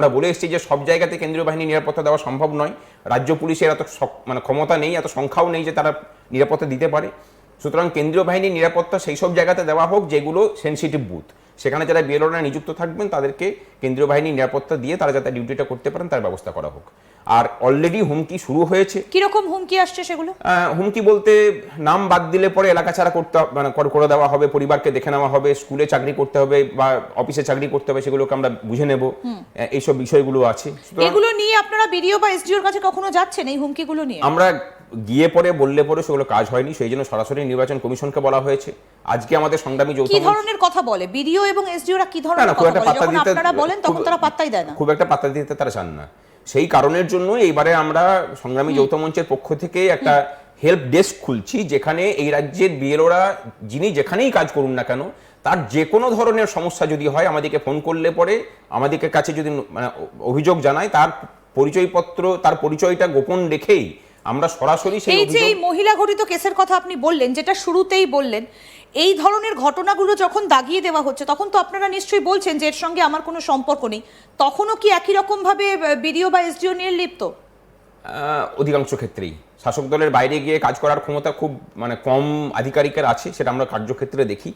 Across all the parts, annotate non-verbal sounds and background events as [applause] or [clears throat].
আমরা বলে এসেছি যে সব জায়গাতে কেন্দ্রীয় বাহিনী নিরাপত্তা দেওয়া সম্ভব নয়। রাজ্য পুলিশের এত মানে ক্ষমতা নেই, এত সংখ্যাও নেই যে তারা নিরাপত্তা দিতে পারে। সুতরাং কেন্দ্রীয় বাহিনীর নিরাপত্তা সেই সব জায়গাতে দেওয়া হোক যেগুলো সেন্সিটিভ বুথ সেখানে যারা বিএলওরা নিযুক্ত থাকবেন, তাদেরকে কেন্দ্রীয় বাহিনীর নিরাপত্তা দিয়ে তারা যাতে ডিউটিটা করতে পারেন, তার ব্যবস্থা করা হোক। আর অলরেডি হুমকি শুরু হয়েছে। কীরকম হুমকি আসছে সেগুলো? হুমকি বলতে নাম বাদ দিলে পরে এলাকা ছাড়া করতে মানে করে- দেওয়া হবে পরিবারকে দেখে নেওয়া হবে স্কুলে চাকরি করতে হবে বা অফিসে চাকরি করতে হবে সেগুলোকে আমরা বুঝে নেব। এইসব বিষয়গুলো আছে। এগুলো নিয়ে আপনারা বিডিও বা এসডিওর কাছে কখনো যাচ্ছেন এই হুমকিগুলো নিয়ে? আমরা গিয়ে পরে বললে পরে সেগুলো কাজ হয়নি সেই জন্য সরাসরি নির্বাচন কমিশনকে বলা হয়েছে। আজকে আমাদের সংগ্রামী যৌথ কি ধরনের কথা বলে? বিডিও এবং এসডিওরা কি ধরনের কথা বলে? যখন আপনারা বলেন তখন তারা পাত্তাই দেয় না। খুব একটা পাত্তা দিতে তারা চান না। সেই কারণের জন্য এইবারে আমরা সংগ্রামী যৌথ মঞ্চের পক্ষ থেকে একটা হেল্প ডেস্ক খুলছি যেখানে এই রাজ্যের বিএলওরা যিনি যেখানেই কাজ করুন না কেন তার যে কোনো ধরনের সমস্যা যদি হয় আমাদেরকে ফোন করলে পরে আমাদেরকে কাছে যদি মানে অভিযোগ জানায় তার পরিচয়পত্র তার পরিচয়টা গোপন রেখেই আমরা সরাসরি সেই এই যে এই মহিলা ঘটিত কেসের কথা আপনি বললেন যেটা শুরুতেই বললেন এই ধরনের ঘটনাগুলো যখন দাগিয়ে দেওয়া হচ্ছে তখন তো আপনারা নিশ্চয়ই বলছেন যে এর সঙ্গে আমার কোনো সম্পর্ক নেই। তখনও কি একই রকম ভাবে বিডিও বা এসডিও নিয়ে লিপ্ত? অধিকাংশ ক্ষেত্রেই। শাসক দলের বাইরে গিয়ে কাজ করার ক্ষমতা খুব মানে কম আধিকারিকের আছে সেটা আমরা কার্যক্ষেত্রে দেখি।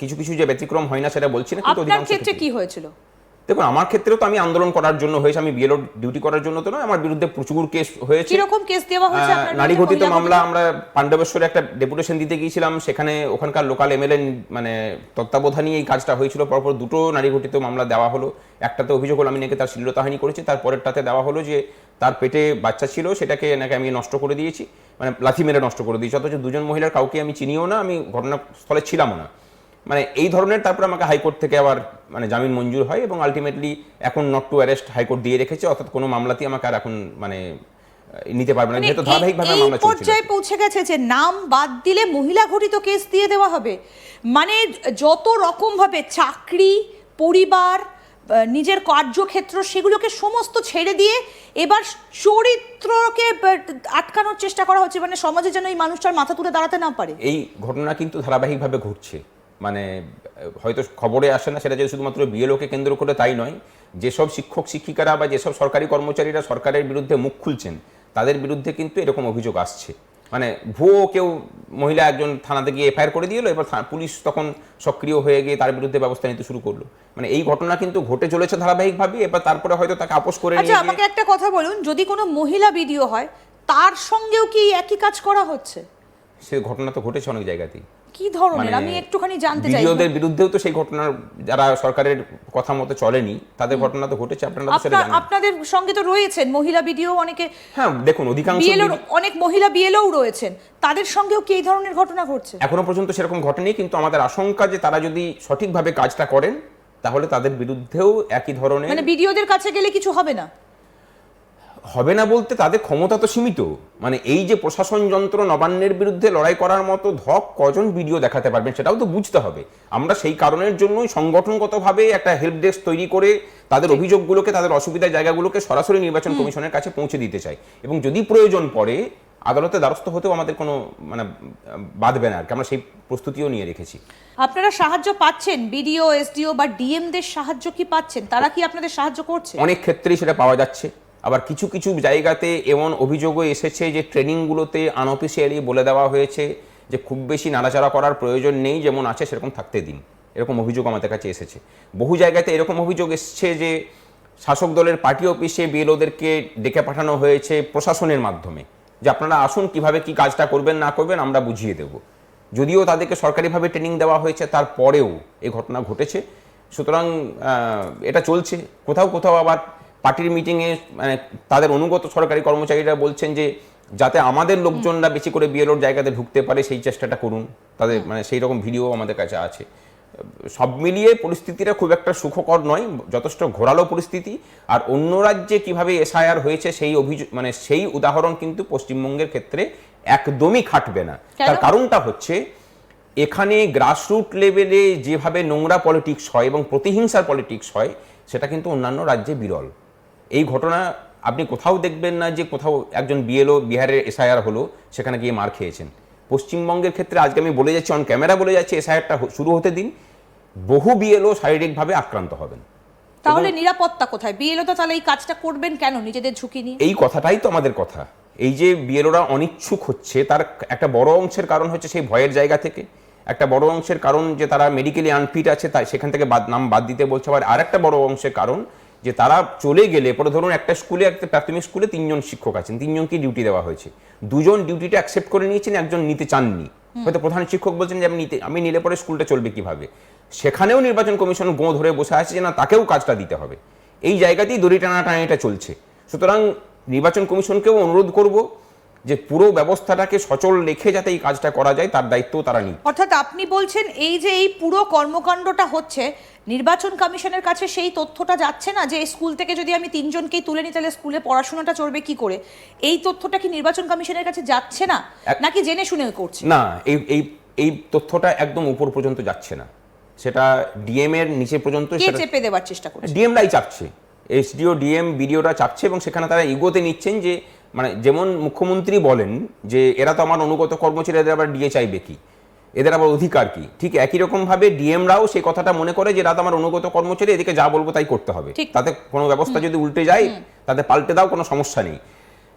কিছু কিছু যে ব্যতিক্রম হয় না সেটা বলছি না কিন্তু অধিকাংশ ক্ষেত্রে কি হয়েছিল? দেখুন আমার ক্ষেত্রেও তো আমি আন্দোলন করার জন্য হয়েছে আমি বিএলও ডিউটি করার জন্য তো নয় আমার বিরুদ্ধে প্রচুর কেস হয়েছে। কীরকম কেস দেওয়া হয়েছে নারী ঘটিত মামলা আমরা পাণ্ডবেশ্বরে একটা ডেপুটেশন দিতে গিয়েছিলাম সেখানে ওখানকার লোকাল এমএলএ মানে তত্ত্বাবধানে এই কাজটা হয়েছিল। পরপর দুটো নারী ঘটিত মামলা দেওয়া হলো। একটাতে অভিযোগ হলো আমি নাকি তার শ্লীলতাহানি করেছি তারপরেরটাতে দেওয়া হলো যে তার পেটে বাচ্চা ছিল সেটাকে নাকি আমি নষ্ট করে দিয়েছি মানে লাথি মেরে নষ্ট করে দিয়েছি। অথচ দুজন মহিলার কাউকে আমি চিনিও না আমি ঘটনাস্থলে ছিলামও না। মানে এই ধরনের তারপরে আমাকে হাইকোর্ট থেকে আবার মানে জামিন মঞ্জুর হয় এবং আলটিমেটলি এখন নট টু অ্যারেস্ট হাইকোর্ট দিয়ে রেখেছে অর্থাৎ কোনো মামলাতেই আমাকে আর এখন মানে নিতে পারবে না। মানে যেহেতু ধারাবাহিকভাবে মামলা চলছিল। পর্যায়ে পৌঁছে গেছে যে নাম বাদ দিলে মহিলা ঘটিত কেস দিয়ে দেওয়া হবে। মানে যত রকম ভাবে চাকরি পরিবার নিজের কার্যক্ষেত্র সেগুলোকে সমস্ত ছেড়ে দিয়ে এবার চরিত্রকে আটকানোর চেষ্টা করা হচ্ছে। মানে সমাজে যেন এই মানুষটার মাথা তুলে দাঁড়াতে না পারে। এই ঘটনা কিন্তু ধারাবাহিকভাবে ঘটছে। মানে হয়তো খবরে আসে না সেটা যে শুধুমাত্র বিএলওকে কেন্দ্র করে তাই নয় যেসব শিক্ষক শিক্ষিকারা বা যেসব সরকারি কর্মচারীরা সরকারের বিরুদ্ধে মুখ খুলছেন তাদের বিরুদ্ধে কিন্তু এরকম অভিযোগ আসছে। মানে ভুয়ো কেউ মহিলা একজন থানাতে গিয়ে এফআইআর করে দিল এবার পুলিশ তখন সক্রিয় হয়ে গিয়ে তার বিরুদ্ধে ব্যবস্থা নিতে শুরু করল। মানে এই ঘটনা কিন্তু ঘটে চলেছে ধারাবাহিকভাবে এবার তারপরে হয়তো তাকে আপোষ করে আচ্ছা আমাকে একটা কথা বলুন যদি কোনো মহিলা ভিডিও হয় তার সঙ্গেও কি একই কাজ করা হচ্ছে? সে ঘটনা তো ঘটেছে অনেক জায়গাতেই। কি ধরনের? মানে আমি একটুখানি জানতে চাই বিডিওদের বিরুদ্ধেও তো সেই ঘটনার যারা সরকারের কথা মতো চলেনি তাদের ঘটনা তো ঘটেছে আপনারা তো সেটা জানেন। আপনাদের সঙ্গে তো রয়েছেন মহিলা ভিডিও অনেকে হ্যাঁ দেখুন অধিকাংশ বিএলও অনেক মহিলা বিএলও রয়েছেন তাদের সঙ্গেও কি এই ধরনের ঘটনা ঘটছে? এখনও পর্যন্ত সেরকম ঘটেনি কিন্তু আমাদের আশঙ্কা যে তারা যদি সঠিকভাবে কাজটা করেন তাহলে তাদের বিরুদ্ধেও একই ধরনের মানে বিডিওদের কাছে গেলে কিছু হবে না? হবে না বলতে তাদের ক্ষমতা তো সীমিত। মানে এই যে প্রশাসন যন্ত্র নবান্নের বিরুদ্ধে লড়াই করার মতো ধক কজন ভিডিও দেখাতে পারবেন সেটাও তো বুঝতে হবে। আমরা সেই কারণের জন্যই সংগঠনগতভাবে একটা হেল্প ডেস্ক তৈরি করে তাদের অভিযোগগুলোকে তাদের অসুবিধার জায়গাগুলোকে সরাসরি নির্বাচন কমিশনের কাছে পৌঁছে দিতে চাই। এবং যদি প্রয়োজন পড়ে আদালতে দ্বারস্থ হতেও আমাদের কোনো মানে বাঁধবে না আর কি। আমরা সেই প্রস্তুতিও নিয়ে রেখেছি। আপনারা সাহায্য পাচ্ছেন? বিডিও এসডিও বা ডিএমদের সাহায্য কি পাচ্ছেন? তারা কি আপনাদের সাহায্য করছে? অনেক ক্ষেত্রেই সেটা পাওয়া যাচ্ছে। আবার কিছু কিছু জায়গাতে এমন অভিযোগও এসেছে যে ট্রেনিংগুলোতে আনঅফিসিয়ালি বলে দেওয়া হয়েছে যে খুব বেশি নাড়াচাড়া করার প্রয়োজন নেই, যেমন আছে সেরকম থাকতে দিন। এরকম অভিযোগ আমাদের কাছে এসেছে। বহু জায়গাতে এরকম অভিযোগ এসছে যে শাসক দলের পার্টি অফিসে বিএলওদেরকে ডেকে পাঠানো হয়েছে প্রশাসনের মাধ্যমে। যে আপনারা আসুন, কীভাবে কি কাজটা করবেন, না করবেন, আমরা বুঝিয়ে দেব। যদিও তাদেরকে সরকারিভাবে ট্রেনিং দেওয়া হয়েছে, তারপরেও এই ঘটনা ঘটেছে। সুতরাং এটা চলছে। কোথাও কোথাও আবার পার্টির মিটিংয়ে মানে তাদের অনুগত সরকারি কর্মচারীরা বলছেন যে যাতে আমাদের লোকজনরা বেশি করে বিএলওর জায়গাতে ঢুকতে পারে সেই চেষ্টাটা করুন। তাদের মানে সেই রকম ভিডিও আমাদের কাছে আছে। সব মিলিয়ে পরিস্থিতিটা খুব একটা সুখকর নয় যথেষ্ট ঘোরালো পরিস্থিতি। আর অন্য রাজ্যে কীভাবে এসআইআর হয়েছে সেই অভিযোগ মানে সেই উদাহরণ কিন্তু পশ্চিমবঙ্গের ক্ষেত্রে একদমই খাটবে না। তার কারণটা হচ্ছে এখানে গ্রাসরুট লেভেলে যেভাবে নোংরা পলিটিক্স হয় এবং প্রতিহিংসার পলিটিক্স হয় সেটা কিন্তু অন্যান্য রাজ্যে বিরল। এই ঘটনা আপনি কোথাও দেখবেন না যে কোথাও একজন বিএলও বিহারের এসআইআর হলো সেখানে গিয়ে মার খেয়েছেন। পশ্চিমবঙ্গের ক্ষেত্রে আজকে আমি বলে যাচ্ছি অন ক্যামেরা বলে যাচ্ছি এসআইআরটা শুরু হতে দিন। বহু বিএলও শারীরিকভাবে আক্রান্ত হবেন। তাহলে নিরাপত্তা কোথায়? বিএলও তো তাহলে এই কাজটা করবেন কেন? নিজেদের ঝুঁকি নিয়ে? এই কথাটাই তো আমাদের কথা। এই যে বিএলওরা অনিচ্ছুক হচ্ছে তার একটা বড় অংশের কারণ হচ্ছে সেই ভয়ের জায়গা থেকে। একটা বড় অংশের কারণ যে তারা মেডিকেলি আনফিট আছে তাই সেখান থেকে বাদ নাম বাদ দিতে বলছে। আবার আর একটা বড় অংশের কারণ যে তারা চলে গেলে পরে ধরুন একটা স্কুলে একটা প্রাথমিক স্কুলে তিনজন শিক্ষক আছেন তিনজনকে ডিউটি দেওয়া হয়েছে। দুজন ডিউটিটা অ্যাকসেপ্ট করে নিয়েছেন একজন নিতে চাননি। হয়তো প্রধান শিক্ষক বলছেন যে আমি নিতে আমি নিলে পরে স্কুলটা চলবে কীভাবে? সেখানেও নির্বাচন কমিশন গোঁ ধরে বসে আছে যে না তাকেও কাজটা দিতে হবে। এই জায়গাতেই দড়ি টানা টানাটানিটা চলছে। সুতরাং নির্বাচন কমিশনকেও অনুরোধ করব যে পুরো ব্যবস্থাটাকে সচল রেখে যাতে এই কাজটা করা যায় তার দায়িত্ব তারা নিক অর্থাৎ আপনি বলছেন এই যে এই পুরো কর্মকাণ্ডটা হচ্ছে নির্বাচন কমিশনের কাছে সেই তথ্যটা যাচ্ছে না যে স্কুল থেকে যদি আমি তিনজনকেই তুলে নিই তাহলে স্কুলে পড়াশোনাটা চলবে কি করে? এই তথ্যটা কি নির্বাচন কমিশনের কাছে যাচ্ছে না? নাকি জেনে শুনে করছে? না এই এই এই তথ্যটা একদম উপর পর্যন্ত যাচ্ছে না। সেটা ডিএম এর নিচে পর্যন্ত চেপে দেওয়ার চেষ্টা করছে? ডিএমরাই চাপছে। এসডিও ডিএম বিডিওরা চাপছে এবং সেখানে তারা ইগোতে নিচ্ছেন যে মানে যেমন মুখ্যমন্ত্রী বলেন যে এরা তো আমার অনুগত কর্মচারী এদের আবার ডিএ চাইবে কি? এদের আবার অধিকার কি? ঠিক একই রকম ভাবে ডিএমরাও সেই কথাটা মনে করে যে এরা তো আমার অনুগত কর্মচারী এদিকে যা বলব তাই করতে হবে। তাতে কোনো ব্যবস্থা যদি উল্টে যায় তাতে পাল্টে দাও কোনো সমস্যা নেই।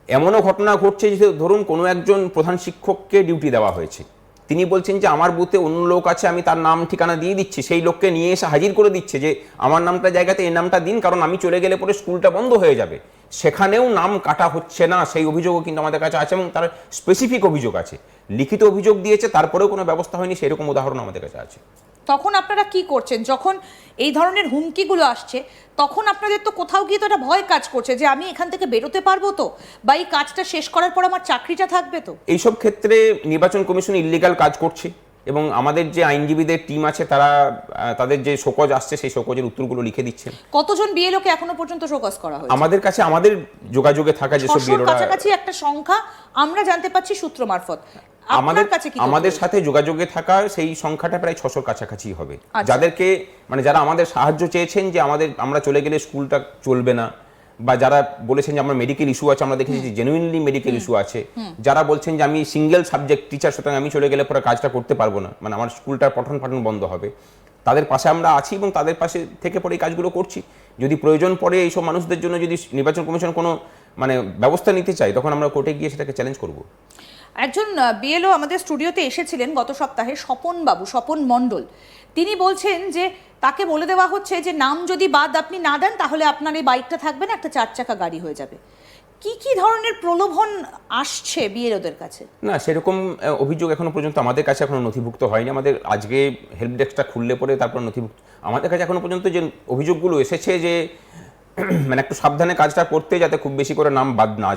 এমনও ঘটনা ঘটছে যে ধরুন কোনো একজন প্রধান শিক্ষককে ডিউটি দেওয়া হয়েছে। তিনি বলছেন যে আমার বুথে অন্য লোক আছে আমি তার নাম ঠিকানা দিয়ে দিচ্ছি। সেই লোককে নিয়ে এসে হাজির করে দিচ্ছে যে আমার নামটা জায়গাতে এই নামটা দিন কারণ আমি চলে গেলে পরে স্কুলটা বন্ধ হয়ে যাবে। সেখানেও নাম কাটা হচ্ছে না সেই অভিযোগও কিন্তু আমাদের কাছে আছে এবং তার স্পেসিফিক অভিযোগ আছে। লিখিত অভিযোগ দিয়েছে তারপরেও কোনো ব্যবস্থা হয়নি সেরকম উদাহরণ আমাদের কাছে আছে। তখন আপনারা কি করছেন? যখন এই ধরনের হুমকিগুলো আসছে তখন আপনাদের তো কোথাও গিয়ে তো একটা ভয় কাজ করছে যে আমি এখান থেকে বেরোতে পারব তো? বা এই কাজটা শেষ করার পর আমার চাকরিটা থাকবে তো? এইসব ক্ষেত্রে নির্বাচন কমিশন ইলিগাল কাজ করছে। এবং আমাদের যে আইনজীবীদের টিম আছে তারা তাদের যে শোকজ আসছে সেই শোকজের উত্তরগুলো লিখে দিচ্ছেন। কতজন বিএলওকে এখনও পর্যন্ত শোকজ করা হয়েছে? আমাদের কাছে আমাদের যোগাযোগে থাকা যেসব বিএলওরা কাছাকাছি একটা সংখ্যা আমরা জানতে পাচ্ছি সূত্র মারফত। আমাদের কাছে কি আমাদের সাথে যোগাযোগে থাকা সেই সংখ্যাটা প্রায় ছশোর কাছাকাছি হবে। আচ্ছা। যাদেরকে মানে যারা আমাদের সাহায্য চেয়েছেন যে আমাদের আমরা চলে গেলে স্কুলটা চলবে না বা যারা বলেছেন যে আমার মেডিকেল ইস্যু আছে আমরা দেখেছি যে জেনুইনলি মেডিকেল ইস্যু আছে। যারা বলছেন যে আমি সিঙ্গেল সাবজেক্ট টিচার সুতরাং আমি চলে গেলে পরে কাজটা করতে পারব না। মানে আমার স্কুলটার পঠন পাঠন বন্ধ হবে। তাদের পাশে আমরা আছি এবং তাদের পাশে থেকে পরে এই কাজগুলো করছি। যদি প্রয়োজন পড়ে এইসব মানুষদের জন্য যদি নির্বাচন কমিশন কোনো মানে ব্যবস্থা নিতে চাই তখন আমরা কোর্টে গিয়ে সেটাকে চ্যালেঞ্জ করব। একজন বিএলও আমাদের স্টুডিওতে এসেছিলেন গত সপ্তাহে স্বপন বাবু স্বপন মণ্ডল। তিনি বলছেন যে তাকে বলে দেওয়া হচ্ছে যে নাম যদি বাদ আপনি না দেন, তাহলে আপনার এই বাইকটা থাকবে না, একটা চার চাকা গাড়ি হয়ে যাবে। কি কি ধরনের প্রলোভন আসছে বিএলওদের কাছে? না, সেরকম অভিযোগ এখনও পর্যন্ত আমাদের কাছে এখনও নথিভুক্ত হয়নি। আমাদের আজকে হেল্প ডেস্কটা খুললে পরে তারপর নথিভুক্ত আমাদের কাছে এখনও পর্যন্ত যে অভিযোগগুলো এসেছে যে [clears throat] মানে একটু সাবধানে কাজটা করতে যাতে খুব বেশি করে নাম বাদ না